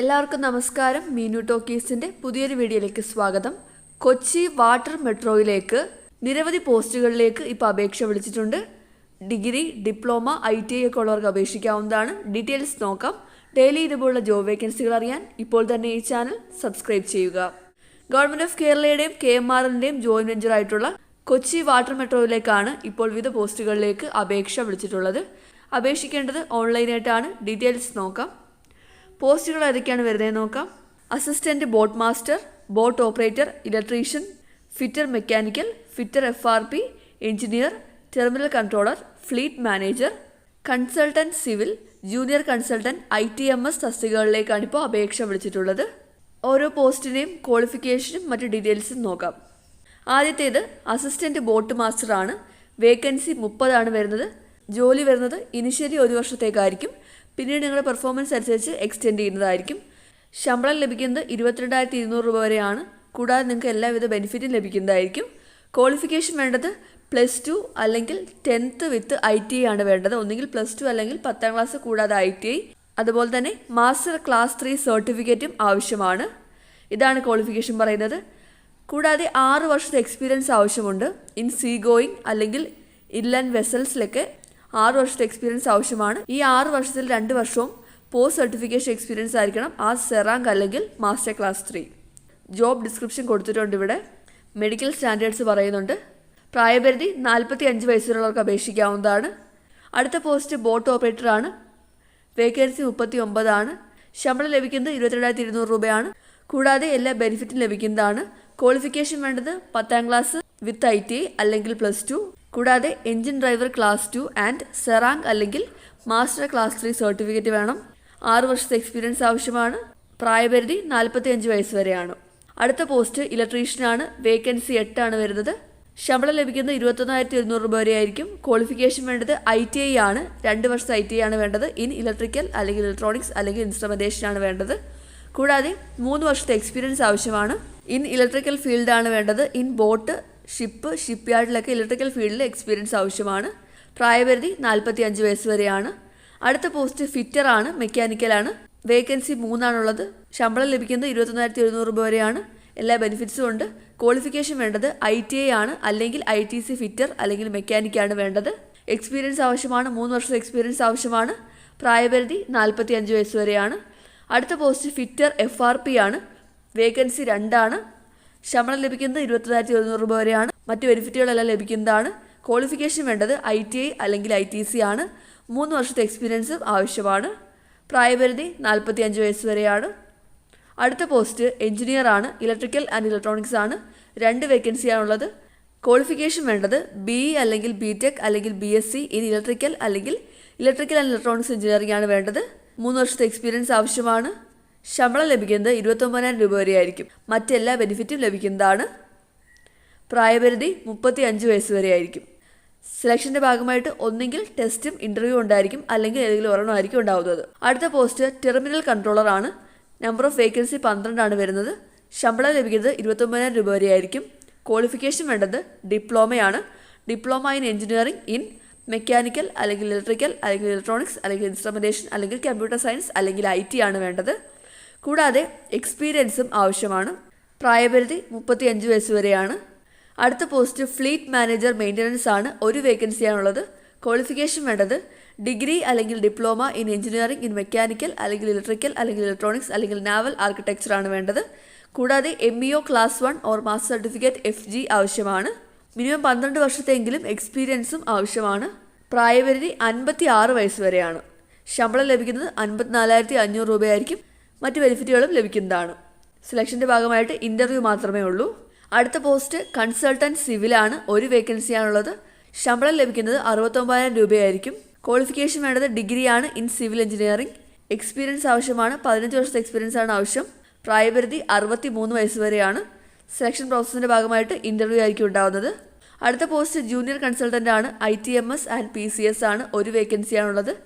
എല്ലാവർക്കും നമസ്കാരം. മീനു ടോക്കീസിന്റെ പുതിയൊരു വീഡിയോയിലേക്ക് സ്വാഗതം. കൊച്ചി വാട്ടർ മെട്രോയിലേക്ക് നിരവധി പോസ്റ്റുകളിലേക്ക് ഇപ്പോൾ അപേക്ഷ വിളിച്ചിട്ടുണ്ട്. Degree diploma I T I ഒക്കെ ഉള്ളവർക്ക് അപേക്ഷിക്കാവുന്നതാണ്. ഡീറ്റെയിൽസ് നോക്കാം. ഡെയിലി ഇതുപോലുള്ള ജോബ് വേക്കൻസികൾ അറിയാൻ ഇപ്പോൾ തന്നെ ഈ ചാനൽ സബ്സ്ക്രൈബ് ചെയ്യുക. ഗവൺമെന്റ് ഓഫ് കേരളയുടെയും കെ എം ആറിന്റെയും ജോയിന്റ് വെഞ്ചർ ആയിട്ടുള്ള കൊച്ചി വാട്ടർ മെട്രോയിലേക്കാണ് ഇപ്പോൾ വിവിധ പോസ്റ്റുകളിലേക്ക് അപേക്ഷ വിളിച്ചിട്ടുള്ളത്. അപേക്ഷിക്കേണ്ടത് ഓൺലൈനായിട്ടാണ്. ഡീറ്റെയിൽസ് നോക്കാം. പോസ്റ്റുകൾ ഏതൊക്കെയാണ് വരുന്നത് നോക്കാം. Assistant boat master boat operator electrician fitter mechanical fitter F R P engineer terminal controller fleet manager consultant civil junior consultant I T M S തസ്തികകളിലേക്കാണ് ഇപ്പോൾ അപേക്ഷ വിളിച്ചിട്ടുള്ളത്. ഓരോ പോസ്റ്റിനെയും ക്വാളിഫിക്കേഷനും മറ്റ് ഡീറ്റെയിൽസും നോക്കാം. ആദ്യത്തേത് അസിസ്റ്റന്റ് ബോട്ട് മാസ്റ്റർ ആണ്. വേക്കൻസി മുപ്പതാണ് വരുന്നത്. ജോലി വരുന്നത് ഇനിഷ്യലി ഒരു വർഷത്തേക്കായിരിക്കും. പിന്നീട് നിങ്ങളുടെ പെർഫോമൻസ് അനുസരിച്ച് എക്സ്റ്റെൻഡ് ചെയ്യുന്നതായിരിക്കും. ശമ്പളം ലഭിക്കുന്നത് ഇരുപത്തിരണ്ടായിരത്തി ഇരുന്നൂറ് രൂപ വരെയാണ്. കൂടാതെ നിങ്ങൾക്ക് എല്ലാവിധ ബെനിഫിറ്റും ലഭിക്കുന്നതായിരിക്കും. ക്വാളിഫിക്കേഷൻ വേണ്ടത് പ്ലസ് ടു അല്ലെങ്കിൽ tenth with I T I ആണ് വേണ്ടത്. ഒന്നുകിൽ പ്ലസ് ടു അല്ലെങ്കിൽ പത്താം ക്ലാസ് കൂടാതെ ഐ ടി ഐ അതുപോലെ തന്നെ മാസ്റ്റർ ക്ലാസ് ത്രീ സർട്ടിഫിക്കറ്റും ആവശ്യമാണ്. ഇതാണ് ക്വാളിഫിക്കേഷൻ പറയുന്നത്. കൂടാതെ ആറ് വർഷത്തെ എക്സ്പീരിയൻസ് ആവശ്യമുണ്ട്. ഇൻ സീ ഗോയിങ് അല്ലെങ്കിൽ ഇൻലാൻഡ് വെസൽസിലൊക്കെ ആറ് വർഷത്തെ എക്സ്പീരിയൻസ് ആവശ്യമാണ്. ഈ ആറ് വർഷത്തിൽ രണ്ട് വർഷവും പോസ്റ്റ് സർട്ടിഫിക്കേഷൻ എക്സ്പീരിയൻസ് ആയിരിക്കണം. ആ സെറാങ്ക് അല്ലെങ്കിൽ master class three job description കൊടുത്തിട്ടുണ്ട് ഇവിടെ. മെഡിക്കൽ സ്റ്റാൻഡേർഡ്സ് പറയുന്നുണ്ട്. പ്രായപരിധി നാൽപ്പത്തി അഞ്ച് വയസ്സുള്ളവർക്ക് അപേക്ഷിക്കാവുന്നതാണ്. അടുത്ത പോസ്റ്റ് ബോട്ട് ഓപ്പറേറ്റർ ആണ്. വേക്കൻസി മുപ്പത്തി ഒമ്പതാണ് ശമ്പളം ലഭിക്കുന്നത് ഇരുപത്തിരണ്ടായിരത്തി ഇരുന്നൂറ് രൂപയാണ്. കൂടാതെ എല്ലാ ബെനിഫിറ്റും ലഭിക്കുന്നതാണ്. ക്വാളിഫിക്കേഷൻ വേണ്ടത് പത്താം ക്ലാസ് വിത്ത് ഐ ടി അല്ലെങ്കിൽ പ്ലസ് ടു കൂടാതെ engine driver class two and serang അല്ലെങ്കിൽ മാസ്റ്റർ ക്ലാസ് ത്രീ സർട്ടിഫിക്കറ്റ് വേണം. ആറ് വർഷത്തെ എക്സ്പീരിയൻസ് ആവശ്യമാണ്. പ്രായപരിധി നാൽപ്പത്തി അഞ്ച് വയസ്സ് വരെയാണ്. അടുത്ത പോസ്റ്റ് ഇലക്ട്രീഷ്യനാണ് വേക്കൻസി എട്ടാണ് വരുന്നത്. ശമ്പളം ലഭിക്കുന്നത് ഇരുപത്തൊന്നായിരത്തി ഇരുന്നൂറ് രൂപ വരെയായിരിക്കും ക്വാളിഫിക്കേഷൻ വേണ്ടത് ഐ ടി ഐ ആണ്. രണ്ട് വർഷത്തെ ഐ ടി ഐ ആണ് വേണ്ടത്. ഇൻ ഇലക്ട്രിക്കൽ അല്ലെങ്കിൽ ഇലക്ട്രോണിക്സ് അല്ലെങ്കിൽ ഇൻസ്ട്രുമെന്റേഷൻ ആണ് വേണ്ടത്. കൂടാതെ മൂന്ന് വർഷത്തെ എക്സ്പീരിയൻസ് ആവശ്യമാണ്. ഇൻ ഇലക്ട്രിക്കൽ ഫീൽഡാണ് വേണ്ടത്. ഇൻ ബോട്ട് ഷിപ്പ് ഷിപ്പ് യാർഡിലൊക്കെ ഇലക്ട്രിക്കൽ ഫീൽഡിൽ എക്സ്പീരിയൻസ് ആവശ്യമാണ്. പ്രായപരിധി നാൽപ്പത്തി അഞ്ച് വയസ്സ് വരെയാണ്. അടുത്ത പോസ്റ്റ് ഫിറ്റർ ആണ് മെക്കാനിക്കലാണ്. വേക്കൻസി മൂന്നാണുള്ളത്. ശമ്പളം ലഭിക്കുന്നത് ഇരുപത്തൊന്നായിരത്തി എഴുന്നൂറ് രൂപ വരെയാണ്. എല്ലാ ബെനിഫിറ്റ്സും ഉണ്ട്. ക്വാളിഫിക്കേഷൻ വേണ്ടത് ഐ ടി ഐ ആണ്. അല്ലെങ്കിൽ ഐ ടി സി ഫിറ്റർ അല്ലെങ്കിൽ മെക്കാനിക്കാണ് വേണ്ടത്. എക്സ്പീരിയൻസ് ആവശ്യമാണ്. മൂന്ന് വർഷത്തെ എക്സ്പീരിയൻസ് ആവശ്യമാണ്. പ്രായപരിധി നാൽപ്പത്തി അഞ്ച് വയസ്സ് വരെയാണ്. അടുത്ത post fitter F R P ആണ്. വേക്കൻസി രണ്ടാണ്. ശമ്പളം ലഭിക്കുന്നത് ഇരുപത്തിനായിരത്തി ഒരുന്നൂറ് രൂപ വരെയാണ്. മറ്റ് ബെനിഫിറ്റുകളെല്ലാം ലഭിക്കുന്നതാണ്. ക്വാളിഫിക്കേഷൻ വേണ്ടത് ഐ ടി ഐ അല്ലെങ്കിൽ ഐ ടി സി ആണ്. മൂന്ന് വർഷത്തെ എക്സ്പീരിയൻസും ആവശ്യമാണ്. പ്രായപരിധി നാൽപ്പത്തി അഞ്ച് വയസ്സ് വരെയാണ്. അടുത്ത പോസ്റ്റ് എഞ്ചിനീയർ ആണ്. ഇലക്ട്രിക്കൽ ആൻഡ് ഇലക്ട്രോണിക്സ് ആണ്. രണ്ട് വേക്കൻസിയാണുള്ളത് ക്വാളിഫിക്കേഷൻ വേണ്ടത് ബി അല്ലെങ്കിൽ ബി ടെക് അല്ലെങ്കിൽ B S C in electrical അല്ലെങ്കിൽ ഇലക്ട്രിക്കൽ ആൻഡ് ഇലക്ട്രോണിക്സ് എഞ്ചിനീയറിംഗ് ആണ് വേണ്ടത്. മൂന്ന് വർഷത്തെ എക്സ്പീരിയൻസ് ആവശ്യമാണ്. ശമ്പളം ലഭിക്കുന്നത് ഇരുപത്തൊമ്പതിനായിരം രൂപ വരെയായിരിക്കും. മറ്റെല്ലാ ബെനിഫിറ്റും ലഭിക്കുന്നതാണ് പ്രായപരിധി മുപ്പത്തി അഞ്ച് വയസ്സ് വരെയായിരിക്കും. സെലക്ഷന്റെ ഭാഗമായിട്ട് ഒന്നെങ്കിൽ ടെസ്റ്റും ഇന്റർവ്യൂ ഉണ്ടായിരിക്കും അല്ലെങ്കിൽ ഏതെങ്കിലും ഒരെണ്ണം ആയിരിക്കും ഉണ്ടാവുന്നത്. അടുത്ത പോസ്റ്റ് ടെർമിനൽ കൺട്രോളർ ആണ്. നമ്പർ ഓഫ് വേക്കൻസി പന്ത്രണ്ടാണ് വരുന്നത്. ശമ്പളം ലഭിക്കുന്നത് ഇരുപത്തൊമ്പതിനായിരം രൂപ വരെയായിരിക്കും. ക്വാളിഫിക്കേഷൻ വേണ്ടത് ഡിപ്ലോമയാണ് diploma in engineering in mechanical അല്ലെങ്കിൽ ഇലക്ട്രിക്കൽ അല്ലെങ്കിൽ ഇലക്ട്രോണിക്സ് അല്ലെങ്കിൽ ഇൻസ്ട്രുമെന്റേഷൻ അല്ലെങ്കിൽ കമ്പ്യൂട്ടർ സയൻസ് അല്ലെങ്കിൽ ഐ ആണ് വേണ്ടത്. കൂടാതെ എക്സ്പീരിയൻസും ആവശ്യമാണ്. പ്രായപരിധി മുപ്പത്തി അഞ്ച് വയസ്സ് വരെയാണ്. അടുത്ത പോസ്റ്റ് ഫ്ലീറ്റ് മാനേജർ മെയിന്റനൻസ് ആണ് ഒരു വേക്കൻസിയാണുള്ളത് ക്വാളിഫിക്കേഷൻ വേണ്ടത് ഡിഗ്രി അല്ലെങ്കിൽ diploma in engineering in mechanical അല്ലെങ്കിൽ ഇലക്ട്രിക്കൽ അല്ലെങ്കിൽ ഇലക്ട്രോണിക്സ് അല്ലെങ്കിൽ നാവൽ ആർക്കിടെക്ചർ ആണ് വേണ്ടത്. കൂടാതെ M E O class one or master certificate F G ആവശ്യമാണ്. മിനിമം പന്ത്രണ്ട് വർഷത്തെങ്കിലും എക്സ്പീരിയൻസും ആവശ്യമാണ്. പ്രായപരിധി അൻപത്തി ആറ് വയസ്സ് വരെയാണ്. ശമ്പളം ലഭിക്കുന്നത് അൻപത്തിനാലായിരത്തി അഞ്ഞൂറ് രൂപയായിരിക്കും. മറ്റ് ബെനിഫിറ്റുകളും ലഭിക്കുന്നതാണ്. സെലക്ഷന്റെ ഭാഗമായിട്ട് ഇന്റർവ്യൂ മാത്രമേ ഉള്ളൂ. അടുത്ത പോസ്റ്റ് കൺസൾട്ടന്റ് സിവിലാണ് ഒരു വേക്കൻസിയാണുള്ളത് ശമ്പളം ലഭിക്കുന്നത് അറുപത്തൊമ്പതിനായിരം രൂപയായിരിക്കും. ക്വാളിഫിക്കേഷൻ വേണ്ടത് ഡിഗ്രിയാണ് ഇൻ സിവിൽ എഞ്ചിനീയറിംഗ് എക്സ്പീരിയൻസ് ആവശ്യമാണ്. പതിനഞ്ച് വർഷത്തെ എക്സ്പീരിയൻസ് ആണ് ആവശ്യം. പ്രായപരിധി അറുപത്തി മൂന്ന് വയസ്സ് വരെയാണ്. സെലക്ഷൻ പ്രോസസ്സിന്റെ ഭാഗമായിട്ട് ഇന്റർവ്യൂ ആയിരിക്കും ഉണ്ടാവുന്നത്. അടുത്ത പോസ്റ്റ് ജൂനിയർ കൺസൾട്ടന്റ് ആണ്. I T M S and P C S ആണ്. ഒരു വേക്കൻസിയാണുള്ളത്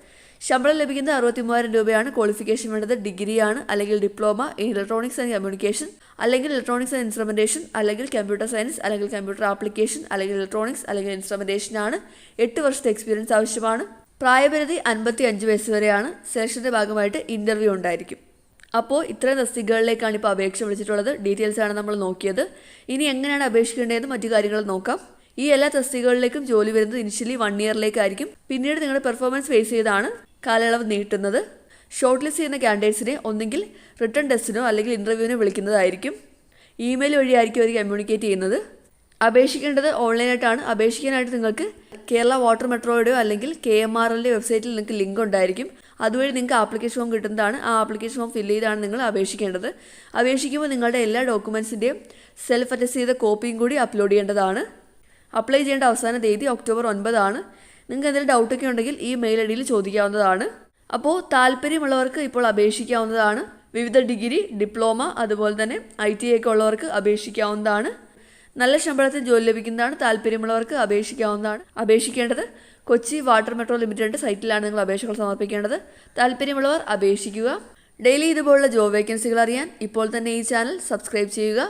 ശമ്പളം ലഭിക്കുന്നത് അറുപത്തി മൂവായിരം രൂപയാണ് ക്വാളിഫിക്കേഷൻ വേണ്ടത്. ഡിഗ്രിയാണ് അല്ലെങ്കിൽ diploma in electronics and communication അല്ലെങ്കിൽ ഇലക്ട്രോണിക്സ് ആൻഡ് ഇൻസ്ട്രുമെന്റേഷൻ അല്ലെങ്കിൽ കമ്പ്യൂട്ടർ സയൻസ് അല്ലെങ്കിൽ കമ്പ്യൂട്ടർ ആപ്ലിക്കേഷൻ അല്ലെങ്കിൽ ഇലക്ട്രോണിക്സ് അല്ലെങ്കിൽ ഇൻസ്ട്രുമെന്റേഷൻ ആണ്. എട്ട് വർഷത്തെ എക്സ്പീരിയൻസ് ആവശ്യമാണ്. പ്രായപരിധി അൻപത്തി അഞ്ച് വയസ്സ് വരെയാണ്. സെലക്ഷന്റെ ഭാഗമായിട്ട് ഇന്റർവ്യൂ ഉണ്ടായിരിക്കും. അപ്പോൾ ഇത്രയും തസ്തികകളിലേക്കാണ് ഇപ്പോൾ അപേക്ഷ വിളിച്ചിട്ടുള്ളത്. ഡീറ്റെയിൽസ് ആണ് നമ്മൾ നോക്കിയത്. ഇനി എങ്ങനെയാണ് അപേക്ഷിക്കേണ്ടതെന്ന് മറ്റു കാര്യങ്ങൾ നോക്കാം. ഈ എല്ലാ തസ്തികകളിലേക്കും ജോലി വരുന്നത് ഇനിഷ്യലി വൺ ഇയറിലേക്കായിരിക്കും പിന്നീട് നിങ്ങളുടെ പെർഫോമൻസ് ഫേസ് ചെയ്താണ് കാലയളവ് നീട്ടുന്നത്. ഷോർട്ട് ലിസ്റ്റ് ചെയ്യുന്ന കാൻഡിഡേറ്റ്സിനെ ഒന്നുകിൽ റിട്ടേൺ ടെസ്റ്റിനോ അല്ലെങ്കിൽ ഇന്റർവ്യൂവിനോ വിളിക്കുന്നതായിരിക്കും. ഇമെയിൽ വഴിയായിരിക്കും അവർ കമ്മ്യൂണിക്കേറ്റ് ചെയ്യുന്നത്. അപേക്ഷിക്കേണ്ടത് ഓൺലൈനായിട്ടാണ് അപേക്ഷിക്കാനായിട്ട് നിങ്ങൾക്ക് കേരള വാട്ടർ മെട്രോയുടെയോ അല്ലെങ്കിൽ കെ എം ആർ എല്ലിന്റെ വെബ്സൈറ്റിൽ നിങ്ങൾക്ക് ലിങ്ക് ഉണ്ടായിരിക്കും. അതുവഴി നിങ്ങൾക്ക് ആപ്ലിക്കേഷൻ ഫോം കിട്ടുന്നതാണ്. ആ ആപ്ലിക്കേഷൻ ഫോം ഫില്ല് ചെയ്താണ് നിങ്ങൾ അപേക്ഷിക്കേണ്ടത്. അപേക്ഷിക്കുമ്പോൾ നിങ്ങളുടെ എല്ലാ ഡോക്യുമെൻസിന്റെയും സെൽഫ് അറ്റസ്റ്റ് ചെയ്ത കോപ്പിയും കൂടി അപ്ലോഡ് ചെയ്യേണ്ടതാണ്. അപ്ലൈ ചെയ്യേണ്ട അവസാന തീയതി ഒക്ടോബർ ഒൻപതാണ്. നിങ്ങൾക്ക് എന്തെങ്കിലും ഡൗട്ടൊക്കെ ഉണ്ടെങ്കിൽ ഈ മെയിൽ ഐ ഡിയിൽ ചോദിക്കാവുന്നതാണ്. അപ്പോൾ താല്പര്യമുള്ളവർക്ക് ഇപ്പോൾ അപേക്ഷിക്കാവുന്നതാണ്. വിവിധ ഡിഗ്രി ഡിപ്ലോമ അതുപോലെ തന്നെ ഐ ടി ഒക്കെ ഉള്ളവർക്ക് അപേക്ഷിക്കാവുന്നതാണ്. നല്ല ശമ്പളത്തിൽ ജോലി ലഭിക്കുന്നതാണ് താല്പര്യമുള്ളവർക്ക് അപേക്ഷിക്കാവുന്നതാണ്. അപേക്ഷിക്കേണ്ടത് കൊച്ചി വാട്ടർ മെട്രോ ലിമിറ്റഡിന്റെ സൈറ്റിലാണ് നിങ്ങൾ അപേക്ഷകൾ സമർപ്പിക്കേണ്ടത്. താല്പര്യമുള്ളവർ അപേക്ഷിക്കുക. ഡെയിലി ഇതുപോലുള്ള ജോബ് വേക്കൻസികൾ അറിയാൻ ഇപ്പോൾ തന്നെ ഈ ചാനൽ സബ്സ്ക്രൈബ് ചെയ്യുക.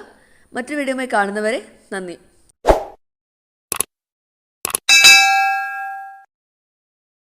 മറ്റൊരു വീഡിയോയുമായി കാണുന്നവരെ നന്ദി.